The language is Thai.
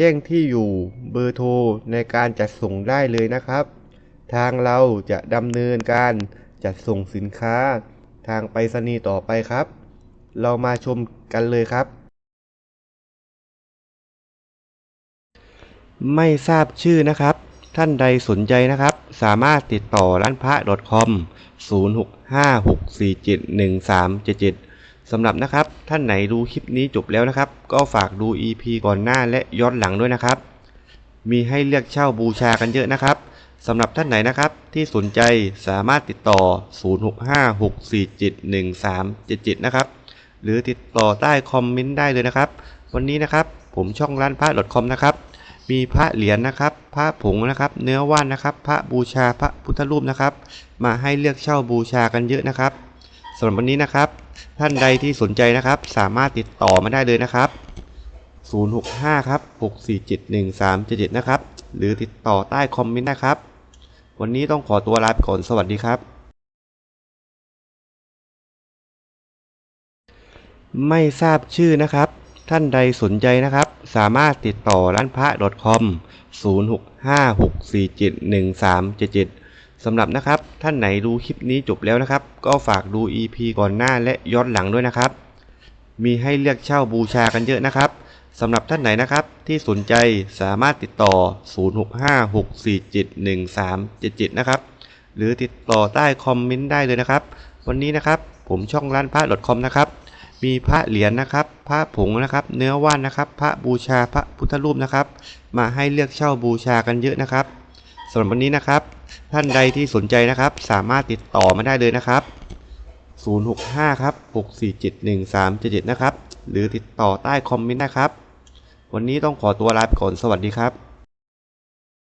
จ้งที่อยู่เบอร์โทรในการจัดส่งได้เลยนะครับ ทางเราจะดำเนินการจัดส่งสินค้า ทางไปรษณีย์ต่อไปครับ เรามาชมกันเลยครับ ไม่ทราบชื่อนะครับ ท่านใดสนใจนะครับ สามารถติดต่อร้านพระ .com 0656471377 สำหรับนะครับท่านไหนดูคลิปนี้จบแล้วนะครับ ก็ฝากดู EP ก่อนหน้าและย้อนหลังด้วยนะครับ มีให้เลือกเช่าบูชากันเยอะนะครับสำหรับท่านไหนนะครับที่สนใจสามารถติดต่อ 0656471377 นะครับ หรือติดต่อใต้คอมเมนต์ได้เลยนะครับ วันนี้นะครับผมช่องร้านพระ .com นะครับ มีพระเหรียญนะครับ พระผงนะครับ เนื้อว่านนะครับ พระบูชาพระพุทธรูปนะครับ มาให้เลือกเช่าบูชากันเยอะนะครับสำหรับวันนี้นะครับ ท่านใดที่สนใจนะครับ สามารถติดต่อมาได้เลยนะครับ 065 ครับ 6471377 นะครับ หรือติดต่อใต้คอมเมนต์นะครับ วันนี้ต้องขอตัวลาไปก่อน สวัสดีครับ ไม่ทราบชื่อนะครับ ท่านใดสนใจนะครับ สามารถติดต่อร้านพระ .com 0656471377 สำหรับนะครับท่านไหนดูคลิปนี้จบแล้วนะครับ ก็ฝากดู EP ก่อนหน้าและย้อนหลังด้วยนะครับ มีให้เลือกเช่าบูชากันเยอะนะครับสำหรับท่านไหนนะครับ ที่สนใจสามารถติดต่อ 0656471377 นะครับ หรือติดต่อใต้คอมเมนต์ได้เลยนะครับ วันนี้นะครับผมช่องร้านพระ .com นะครับ มีพระเหรียญนะครับ พระผงนะครับ เนื้อว่านนะครับ พระบูชาพระพุทธรูปนะครับ มาให้เลือกเช่าบูชากันเยอะนะครับ สำหรับวันนี้นะครับ ท่านใดที่สนใจนะครับ สามารถติดต่อมาได้เลยนะครับ 065 ครับ 6471377 นะครับ หรือติดต่อใต้คอมเมนต์นะครับ วันนี้ต้องขอตัวลาไปก่อนสวัสดีครับ